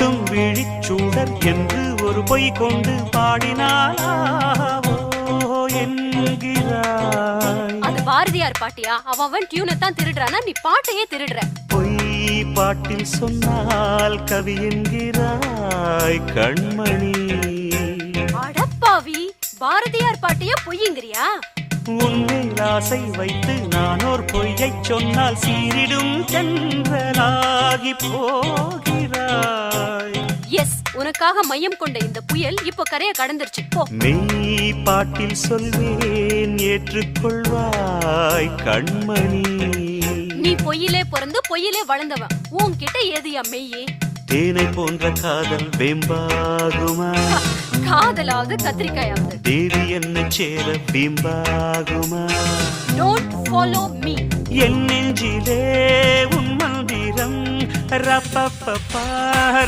கொட்டும் விழிச்சூடர் என்று ஒரு பொய் கொண்டு பாடினாலாவோ என்கிறாய். அது பாரதியார் பாட்டியா? அவன் டியூனை தான் திருடுறானா? நீ பாட்டையே திருடுற. பொய் பாட்டில் சொன்னால் கவி என்கிறாய் கண்மணி. அடப்பாவி பாரதியார் பாட்டையே பொய்யுங்கிறியா? உன்மேல் ஆசை வைத்து நான் ஒரு பொய்யைச் சொன்னால் சீரிடும் சென்றலாகி போகிறாய். எஸ் உனக்காக மையம் கொண்ட இந்த புயல் இப்போ கரைய கடந்துருச்சு. போ. மெய் பாட்டில் சொல்வேன் ஏற்றுக்கொள்வாய் கண்மணி. நீ பொய்யிலே பிறந்து பொய்யிலே வளர்ந்தவன். உன்கிட்ட ஏதுயா மெய்யே? தேனை போன்ற காதல் வெம்பாகுமா? காதலாவது கத்திரிக்காயாவது தேவி என்ன சேர பிம்பாகுமா டோன்ட் ஃபாலோ மீ என் நெஞ்சிலே உன் மந்திரம் ரப்பப்பா